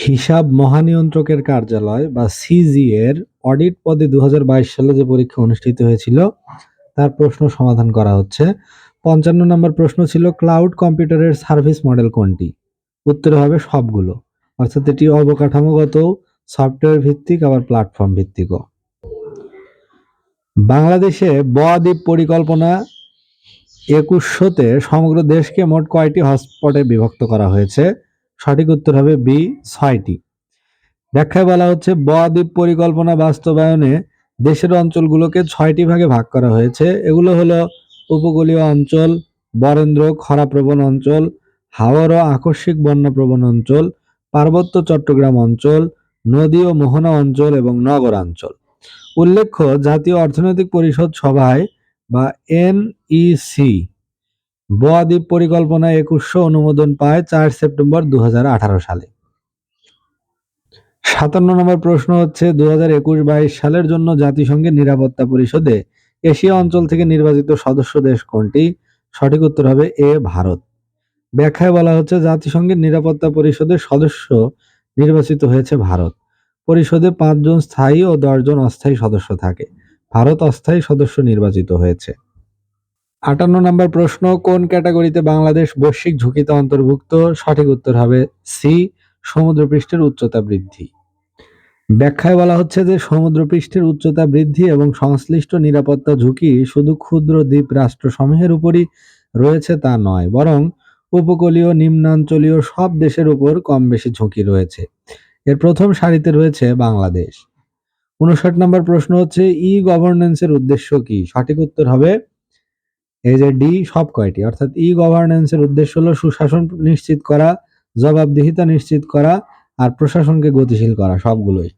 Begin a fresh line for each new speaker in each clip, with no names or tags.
হিসাব মহানিয়ন্ত্রকের কার্যালয় বা সিজি এর অডিট পদে দু হাজার বাইশ সালে যে পরীক্ষা অনুষ্ঠিত হয়েছিল, তার প্রশ্ন সমাধান করা হচ্ছে। পঞ্চান্ন নম্বর প্রশ্ন ছিল, ক্লাউড কম্পিউটারের সার্ভিস মডেল কোনটি? উত্তরে হবে সবগুলো। অর্থাৎ এটি অবকাঠামোগত সফটওয়্যার ভিত্তিক আবার প্ল্যাটফর্ম ভিত্তিকও বাংলাদেশে বদ্বীপ পরিকল্পনা একুশশোতে সমগ্র দেশকে মোট কয়টি হটস্পটে বিভক্ত করা হয়েছে? সঠিক উত্তর হবে বি, ছয়টি। ব্যাখ্যায় বলা হচ্ছে, বদ্বীপ পরিকল্পনা বাস্তবায়নে দেশের অঞ্চলগুলোকে ছয়টি ভাগে ভাগ করা হয়েছে। এগুলো হলো, উপকূলীয় অঞ্চল, বরেন্দ্র, খরাপ্রবণ অঞ্চল, হাওর ও আকস্মিক বন্যাপ্রবণ অঞ্চল, পার্বত্য চট্টগ্রাম অঞ্চল, নদী ও মোহনা অঞ্চল এবং নগরাঞ্চল। উল্লেখ্য, জাতীয় অর্থনৈতিক পরিষদ সভায় বা এনইসি বদ্বীপ পরিকল্পনা একুশশো অনুমোদন পায় চার সেপ্টেম্বর দু সালে। সাতান্ন নম্বর প্রশ্ন হচ্ছে দু হাজার সালের জন্য জাতিসংঘের নিরাপত্তা পরিষদে এশিয়া অঞ্চল থেকে নির্বাচিত সদস্য দেশ কোনটি? সঠিক উত্তর হবে এ, ভারত। ব্যাখ্যায় বলা হচ্ছে, জাতিসংঘের নিরাপত্তা পরিষদের সদস্য নির্বাচিত হয়েছে ভারত। পরিষদে পাঁচজন স্থায়ী ও দশজন অস্থায়ী সদস্য থাকে। ভারত অস্থায়ী সদস্য নির্বাচিত হয়েছে। আটান্ন নম্বর প্রশ্ন, কোন ক্যাটাগরিতে বাংলাদেশ বৈশ্বিক ঝুঁকিতে অন্তর্ভুক্ত? সঠিক উত্তর হবে সি, সমুদ্রপৃষ্ঠের উচ্চতা বৃদ্ধি। ব্যাখ্যায় বলা হচ্ছে যে সমুদ্রপৃষ্ঠের উচ্চতা বৃদ্ধি এবং সংশ্লিষ্ট নিরাপত্তা ঝুঁকি শুধু ক্ষুদ্র দ্বীপ রাষ্ট্রসমূহের উপরই রয়েছে তা নয়, বরং উপকূলীয়, নিম্নাঞ্চলীয় সব দেশের উপর কম বেশি ঝুঁকি রয়েছে। এর প্রথম সারিতে রয়েছে বাংলাদেশ। উনষাট নম্বর প্রশ্ন হচ্ছে ই গভর্নেন্সের উদ্দেশ্য কি? সঠিক উত্তর হবে এই যে ডি সব কয়টি? অর্থাৎ ই গভর্নেন্সের উদ্দেশ্য হলো সুশাসন নিশ্চিত করা, জবাবদিহিতা নিশ্চিত করা আর প্রশাসনকে গতিশীল করা, সবগুলোই।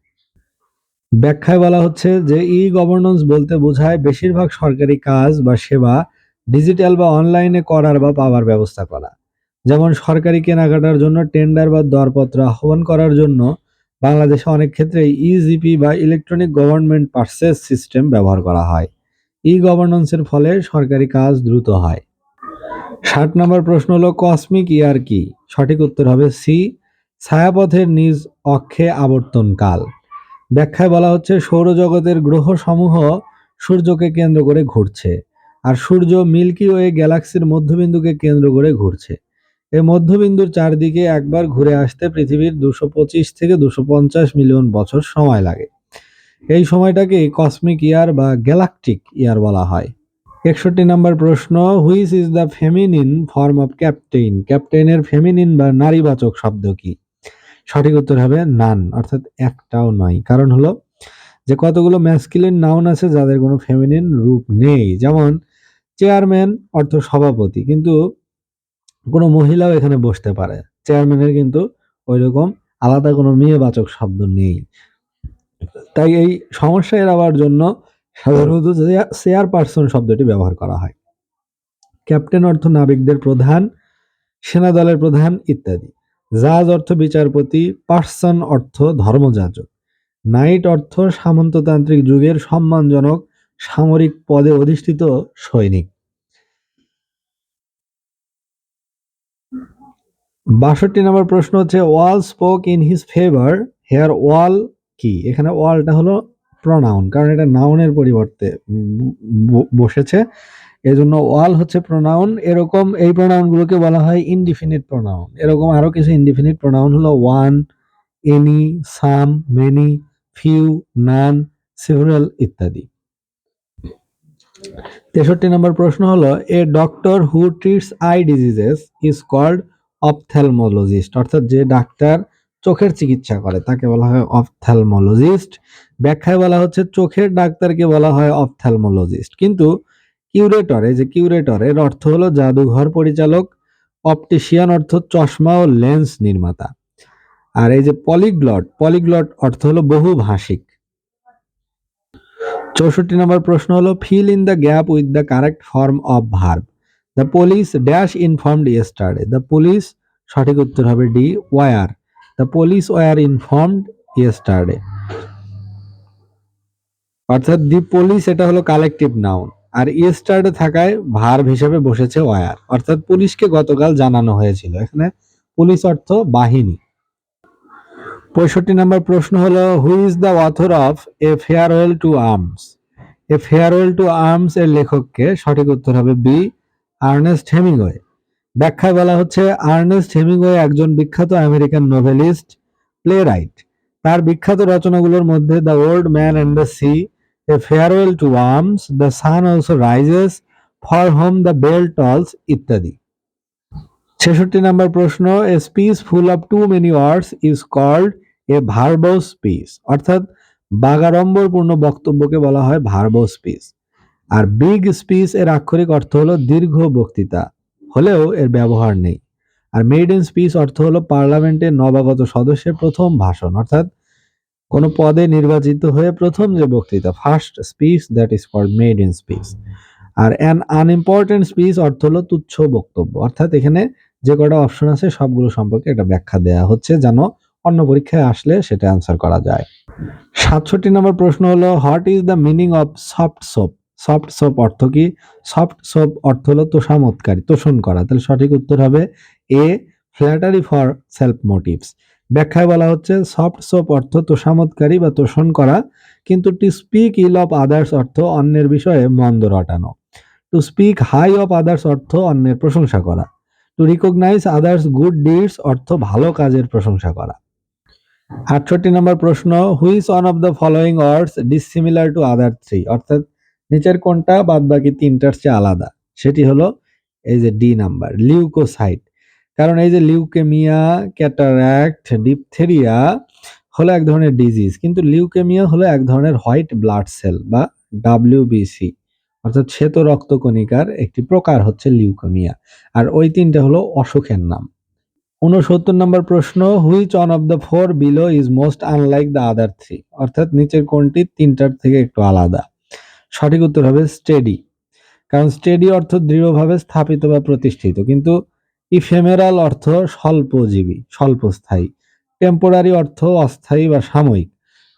ব্যাখ্যায় বলা হচ্ছে যে ই গভর্নেন্স বলতে বোঝায় বেশিরভাগ সরকারি কাজ বা সেবা ডিজিটাল বা অনলাইনে করার বা পাওয়ার ব্যবস্থা করা। যেমন সরকারি কেনাকাটার জন্য টেন্ডার বা দরপত্র আহ্বান করার জন্য বাংলাদেশে অনেক ক্ষেত্রে ইজিপি বা ইলেকট্রনিক গভর্নমেন্ট পার্সেস সিস্টেম ব্যবহার করা হয়। ই গভর্নেন্সের ফলে সরকারি কাজ দ্রুত হয়। ষাট নম্বর প্রশ্ন হলো, কসমিক ইয়ার কি? সঠিক উত্তর হবে সি ছায়াপথের নিজ অক্ষে আবর্তনকাল। ব্যাখ্যায় বলা হচ্ছে, সৌরজগতের গ্রহসমূহ সূর্যকে কেন্দ্র করে ঘুরছে, আর সূর্য মিল্কি ওয়ে গ্যালাক্সির মধ্যবিন্দুকে কেন্দ্র করে ঘুরছে। এই মধ্যবিন্দুর চারদিকে একবার ঘুরে আসতে পৃথিবীর দুশো পঁচিশ থেকে দুশো পঞ্চাশ মিলিয়ন বছর সময় লাগে। এই সময়টাকে কসমিক ইয়ার বা গ্যালাকটিক ইয়ার বলা হয়। একষট্টি নম্বর প্রশ্ন which is the feminine form of captain ক্যাপ্টেইনের feminine বা নারীবাচক শব্দ কি? সঠিক উত্তর হবে নান অর্থাৎ একটাও নয়। কারণ হলো যে কতগুলো ম্যাসকিলিন নাউন আছে যাদের কোনো ফেমিনিন রূপ নেই। যেমন চেয়ারম্যান অর্থ সভাপতি, কিন্তু কোনো মহিলাও এখানে বসতে পারে। চেয়ারম্যানের কিন্তু ওই রকম আলাদা কোনো মেয়েবাচক শব্দ নেই। তাই এই সমস্যা এড়াবার জন্য সাধারণত চেয়ার পার্সন শব্দটি ব্যবহার করা হয়। ক্যাপ্টেন অর্থ নাবিকদের প্রধান, সেনা দলের প্রধান ইত্যাদি। জাজ অর্থ বিচারপতি পার্সন অর্থ ধর্মযাজক। নাইট অর্থ সামন্ততান্ত্রিক যুগের সম্মানজনক সামরিক পদে অধিষ্ঠিত সৈনিক। বাষট্টি নম্বর প্রশ্ন হচ্ছে all spoke in his favour here all কি? এখানে ওয়ালটা হলো প্রনাউন কারণ এটা নাউনের পরিবর্তে বসেছে। এজন্য ওয়াল হচ্ছে প্রোনাউন এরকম এই প্রোনাউনগুলোকে বলা হয় ইনডিফিনিট প্রোনাউন এরকম আরও কিছু ইনডিফিনিট প্রোনাউন হলো one any some many few none several ইত্যাদি। তেষট্টি নম্বর প্রশ্ন হলো, a doctor who treats eye diseases is called ophthalmologist অর্থাৎ যে ডাক্তার চোখের চিকিৎসা করে, তাকে বলা হয় অপথ্যালমোলজিস্ট। ব্যাখ্যায় বলা হচ্ছে চোখের ডাক্তারকে বলা হয় অপথ্যালমোলজিস্ট। কিন্তু কিউরেটরে, যে কিউরেটর এর অর্থ হলো জাদুঘর পরিচালক, অপটিশিয়ান অর্থ চশমা ও লেন্স নির্মাতা। আর এই যে পলিগ্লট পলিগ্লট অর্থ হলো বহুভাষিক। চৌষট্টি নম্বর প্রশ্ন হলো fill in the gap with the correct form of verb the police dash informed yesterday the police সঠিক উত্তর হবে D were the police were informed yesterday অর্থাৎ দি পুলিশ এটা হলো কালেকটিভ নাউন আর ইয়েস্টারডে থাকায় ভার্ব হিসেবে বসেছে ওয়ার অর্থাৎ পুলিশকে গতকাল জানানো হয়েছিল। এখানে পুলিশ অর্থ বাহিনী। পঁয়ষট্টি নম্বর প্রশ্ন হলো who is the author of a farewell to arms a farewell to arms এর লেখককে সঠিক উত্তর হবে বি আর্নেস্ট হেমিংওয়ে। ব্যাখ্যায় বলা হচ্ছে, আর্নেস্ট হেমিংওয়ে একজন বিখ্যাত আমেরিকান নোভেলিস্ট প্লে রাইট তার বিখ্যাত রচনাগুলোর মধ্যে the old man and the sea, a farewell to arms, the sun also rises, for whom the bell tolls ইত্যাদি। ছেষট্টি নম্বর প্রশ্ন, a speech full of too many words is called a verbose speech, অর্থাৎ বাগাড়ম্বরপূর্ণ বক্তব্যকে বলা হয় verbose speech. আর বিগ স্পিচ এর আক্ষরিক অর্থ হলো দীর্ঘ বক্তৃতা। হলেও এর ব্যবহার নেই। আর মেড ইন স্পিচ অর্থ হলো পার্লামেন্টের নবাগত সদস্যের প্রথম ভাষণ, অর্থাৎ কোনো পদে নির্বাচিত হয়ে প্রথম যে বক্তৃতা first speech that is called maiden speech R an unimportant speech অর্থ হলো তুচ্ছ বক্তব্য, অর্থাৎ এখানে যে কটা অপশন আছে সবগুলো সম্পর্কে একটা ব্যাখ্যা দেয়া হচ্ছে যেন অন্য পরীক্ষায় আসলে সেটা অ্যান্সার করা যায়। সাতষট্টি নম্বর প্রশ্ন হলো what is the meaning of soft soap soft soap অর্থ কি? সফট সোপ অর্থ হলো তোষামতকারী তোষণ করা। তাহলে সঠিক উত্তর হবে a flattery for self motives ব্যাখ্যায় বলা হচ্ছে সফট সোপ অর্থ তোষামতকারী বা তোষণ করা, কিন্তু to speak ill of others অর্থ অন্যের বিষয়ে মন্দ রটানো। To speak high of others অর্থ অন্যের প্রশংসা করা। To recognise others good deeds অর্থ ভালো কাজের প্রশংসা করা। আটষট্টি নম্বর প্রশ্ন which one of the following words dissimilar to other three অর্থাৎ নিচের কোনটা বাদ বাকি তিনটার চেয়ে আলাদা। সেটি হলো এই যে ডি নাম্বার লিউকোসাইট কারণ এই যে লিউকেমিয়া ক্যাটারাক্ট ডিপথেরিয়া হলো এক ধরনের ডিজিজ কিন্তু লিউকেমিয়া হলো এক ধরনের হোয়াইট ব্লাড সেল বা ডাব্লিউবিসি অর্থাৎ শ্বেত রক্তকণিকার একটি প্রকার হচ্ছে লিউকেমিয়া আর ওই তিনটা হলো অসুখের নাম। উনসত্তর নম্বর প্রশ্ন which one of the four below is most unlike the other three অর্থাৎ নিচের কোনটি তিনটার থেকে একটু আলাদা। সঠিক উত্তর হবে স্টেডি। কারণ স্টেডি অর্থ দৃঢ়ভাবে স্থাপিত বা প্রতিষ্ঠিত। কিন্তু ইফেমেরাল অর্থ স্বল্পজীবী, স্বল্পস্থায়ী। টেম্পোরারি অর্থ অস্থায়ী বা সাময়িক।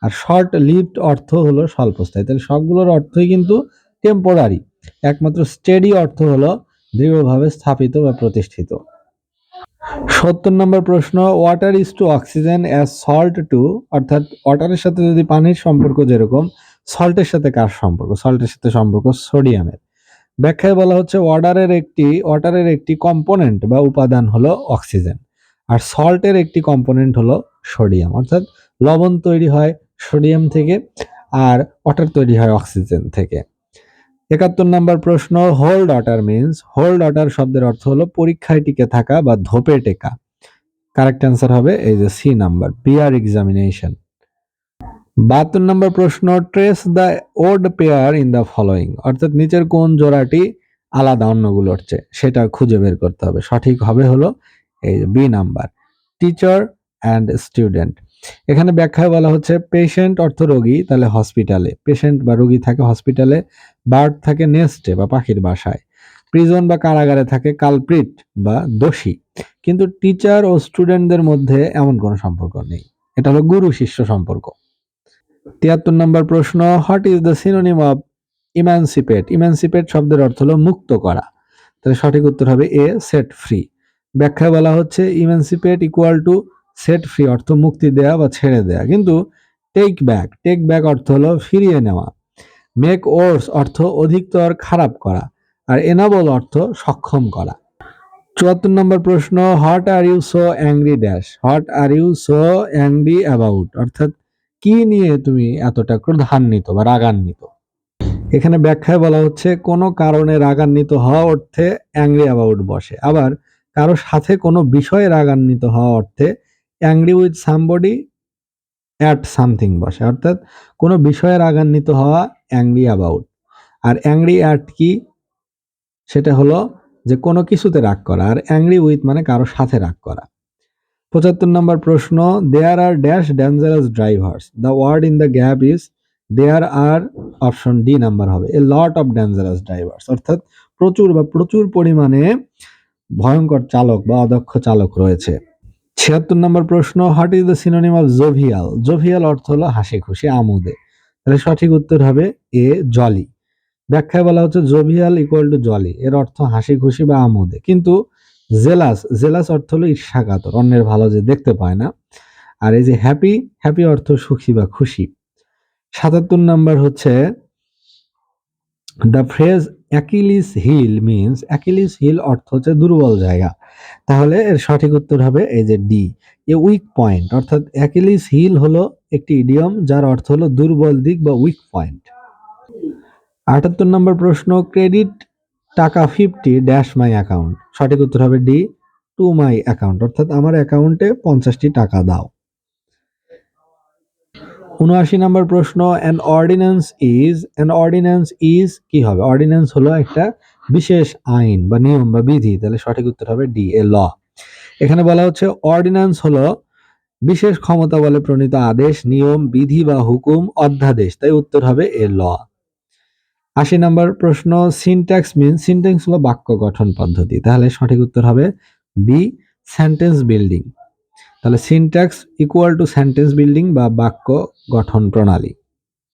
আর শর্ট লিভড অর্থ হলো স্বল্পস্থায়ী। তাহলে সবগুলোর অর্থই কিন্তু টেম্পোরারি। একমাত্র স্টেডি অর্থ হলো দৃঢ়ভাবে স্থাপিত বা প্রতিষ্ঠিত। সত্তর নম্বর প্রশ্ন water is to oxygen as salt to অর্থাৎ ওয়াটারের সাথে যদি পানির সম্পর্ক যেরকম সল্টের সাথে কার সম্পর্ক? সল্টের সাথে সম্পর্ক সোডিয়ামের ব্যাখ্যায় বলা হচ্ছে ওয়াটারের একটি ওয়াটারের একটি কম্পোনেন্ট বা উপাদান হলো অক্সিজেন আর সল্টের একটি কম্পোনেন্ট হলো সোডিয়াম অর্থাৎ লবণ তৈরি হয় সোডিয়াম থেকে, আর ওয়াটার তৈরি হয় অক্সিজেন থেকে। একাত্তর নম্বর প্রশ্ন hold water means hold water শব্দের অর্থ হলো পরীক্ষায় টিকে থাকা বা ধোপে টেকা। কারেক্ট অ্যান্সার হবে এই যে সি নাম্বার পিয়ার এক্সামিনেশন বাহাত্তর নম্বর প্রশ্ন trace the odd pair in the following অর্থাৎ নিচের কোন জোড়াটি আলাদা অন্যগুলোর চেয়ে সেটা খুঁজে বের করতে হবে। সঠিক হবে হলো এই B number teacher and student এখানে ব্যাখ্যায় বলা হচ্ছে পেশেন্ট অর্থ রোগী, তাহলে হসপিটালে পেশেন্ট বা রোগী থাকে হসপিটালে বার্ড থাকে নেস্টে বা পাখির বাসায়। প্রিজন বা কারাগারে থাকে কালপ্রিট বা দোষী। কিন্তু টিচার ও স্টুডেন্টদের মধ্যে এমন কোনো সম্পর্ক নেই। এটা হলো গুরু শিষ্য সম্পর্ক। তিয়াত্তর নম্বর প্রশ্ন what is the synonym of emancipate emancipate শব্দের অর্থ হলো মুক্ত করা। তাহলে সঠিক উত্তর হবে এ সেট ফ্রি ব্যাখ্যা বলা হচ্ছে emancipate equal to set free অর্থ মুক্তি দেয়া বা ছেড়ে দেয়া। কিন্তু টেক ব্যাক টেক ব্যাক অর্থ হলো ফিরিয়ে নেওয়া। মেক ওর্স অর্থ অধিকতর খারাপ করা। আর এনাবল অর্থ সক্ষম করা। চুয়াত্তর নম্বর প্রশ্ন what are you so angry dash what are you so angry about অর্থাৎ কি নিয়ে তুমি এতটা ক্রোধান্বিত বা রাগান্বিত? এখানে ব্যাখ্যায় বলা হচ্ছে, কোনো কারণে রাগান্বিত হওয়া অর্থে অ্যাংরি অ্যাবাউট বসে। আবার, কারও সাথে কোনো বিষয়ে রাগান্বিত হওয়া অর্থে angry with somebody at something বসে। অর্থাৎ, কোনো বিষয়ে রাগান্বিত হওয়া অ্যাংরি অ্যাবাউট আর অ্যাংরি অ্যাট কি? সেটা হলো যে কোনো কিছুতে রাগ করা। আর অ্যাংরি উইথ মানে কারও সাথে রাগ করা। পঁচাত্তর নম্বর প্রশ্ন there are dash dangerous drivers the word in the gap is there are option D number হবে। A lot of dangerous drivers অর্থাৎ প্রচুর বা প্রচুর পরিমাণে ভয়ঙ্কর চালক বা অদক্ষ চালক রয়েছে। ছিয়াত্তর নম্বর প্রশ্ন what is the synonym of jovial jovial অর্থ হলো হাসি খুশি, আমোদে। তাহলে সঠিক উত্তর হবে এ জলি ব্যাখ্যায় বলা হচ্ছে জোভিয়াল ইকুয়াল টু জলি এর অর্থ হাসি খুশি বা আমোদে। কিন্তু জেলাস জেলাস অর্থ হলো ঈর্ষাকাতর অন্যের ভালো যে দেখতে পায় না। আর এই যে হ্যাপি হ্যাপি অর্থ সুখী বা খুশি। সাতাত্তর নাম্বার হচ্ছে the phrase Achilles heel means Achilles heel অর্থ হচ্ছে দুর্বল জায়গা। তাহলে এর সঠিক উত্তর হবে এই যে ডি এ উইক পয়েন্ট অর্থাৎ অ্যাকিলিস হিল হলো একটি ইডিয়ম যার অর্থ হলো দুর্বল দিক বা উইক পয়েন্ট আটাত্তর নম্বর প্রশ্ন ক্রেডিট টাকা ফিফটি ড্যাশ মাই অ্যাকাউন্ট সঠিক উত্তর হবে ডি টু মাই অ্যাকাউন্ট অর্থাৎ আমার অ্যাকাউন্টে পঞ্চাশটি টাকা দাও। উনআশি নম্বর প্রশ্ন an ordinance is an ordinance is কি হবে? অর্ডিন্যান্স হলো একটা বিশেষ আইন বা নিয়ম বা বিধি। তাহলে সঠিক উত্তর হবে ডি এ ল এখানে বলা হচ্ছে অর্ডিন্যান্স হলো বিশেষ ক্ষমতা বলে প্রণীত আদেশ, নিয়ম, বিধি বা হুকুম, অধ্যাদেশ। তাই উত্তর হবে এ ল আশি নম্বর প্রশ্ন সিনট্যাক্স মিন সিনট্যাক্স হলো বাক্য গঠন পদ্ধতি। তাহলে সঠিক উত্তর হবে বি সেন্টেন্স বিল্ডিং তাহলে syntax equal to sentence building বা বাক্য গঠন প্রণালী।